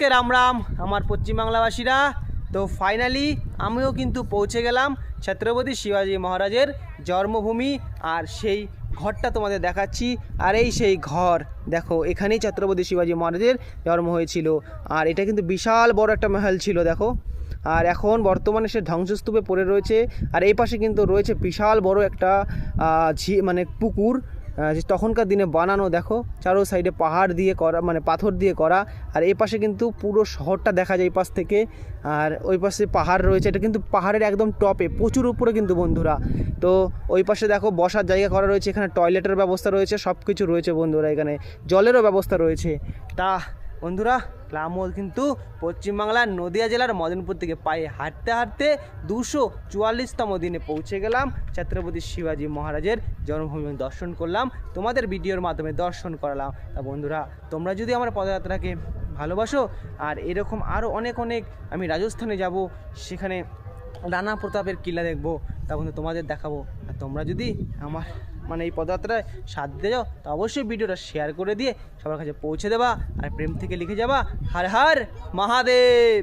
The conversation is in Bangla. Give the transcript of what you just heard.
কে রাম রাম, আমার পশ্চিমবাংলাবাসীরা। তো ফাইনালি আমিও কিন্তু পৌঁছে গেলাম ছত্রপতি শিবাজী মহারাজের জন্মভূমি আর সেই ঘরটা তোমাদের দেখাচ্ছি। আর এই সেই ঘর, দেখো, এখানেই ছত্রপতি শিবাজী মহারাজের জন্ম হয়েছিল। আর এটা কিন্তু বিশাল বড় একটা মহল ছিল, দেখো। আর এখন বর্তমানে সে ধ্বংসস্তূপে পড়ে রয়েছে। আর এই পাশে কিন্তু রয়েছে বিশাল বড় একটা মানে পুকুর। তখনকার দিনে বানানো, দেখো, চারো সাইডে পাহাড় দিয়ে করা মানে পাথর দিয়ে করা, আর এই পাশে কিন্তু পুরো শহরটা দেখা যায় এই পাশ থেকে, আর ওই পাশে পাহাড় রয়েছে, এটা কিন্তু পাহাড়ের একদম টপে প্রচুর উপরে কিন্তু বন্ধুরা। তো ওই পাশে দেখো, বসার জায়গা করা রয়েছে, এখানে টয়লেটের ব্যবস্থা রয়েছে সব কিছু রয়েছে বন্ধুরা এখানে, জলেরও ব্যবস্থা রয়েছে। তা, বন্ধুরা ক্লামল কিন্তু পশ্চিমবাংলার নদিয়া জেলার মদনপুর থেকে পায়ে হাঁটতে হাঁটতে দুশো চুয়াল্লিশতম দিনে পৌঁছে গেলাম। ছত্রপতি শিবাজী মহারাজের জন্মভূমি দর্শন করলাম, তোমাদের ভিডিওর মাধ্যমে দর্শন করালাম। তা বন্ধুরা, তোমরা যদি আমার পদযাত্রাকে ভালোবাসো, আর এরকম আরও অনেক অনেক আমি রাজস্থানে যাব, সেখানে রানা প্রতাপের কিল্লা দেখব, তা বন্ধু তোমাদের দেখাবো। তোমরা যদি আমার মানে এই পদযাত্রায় সাথ দিতে যাও তো অবশ্যই ভিডিওটা শেয়ার করে দিয়ে সবার কাছে পৌঁছে দেবা আর প্রেম থেকে লিখে যাবা। হার হার মহাদেব!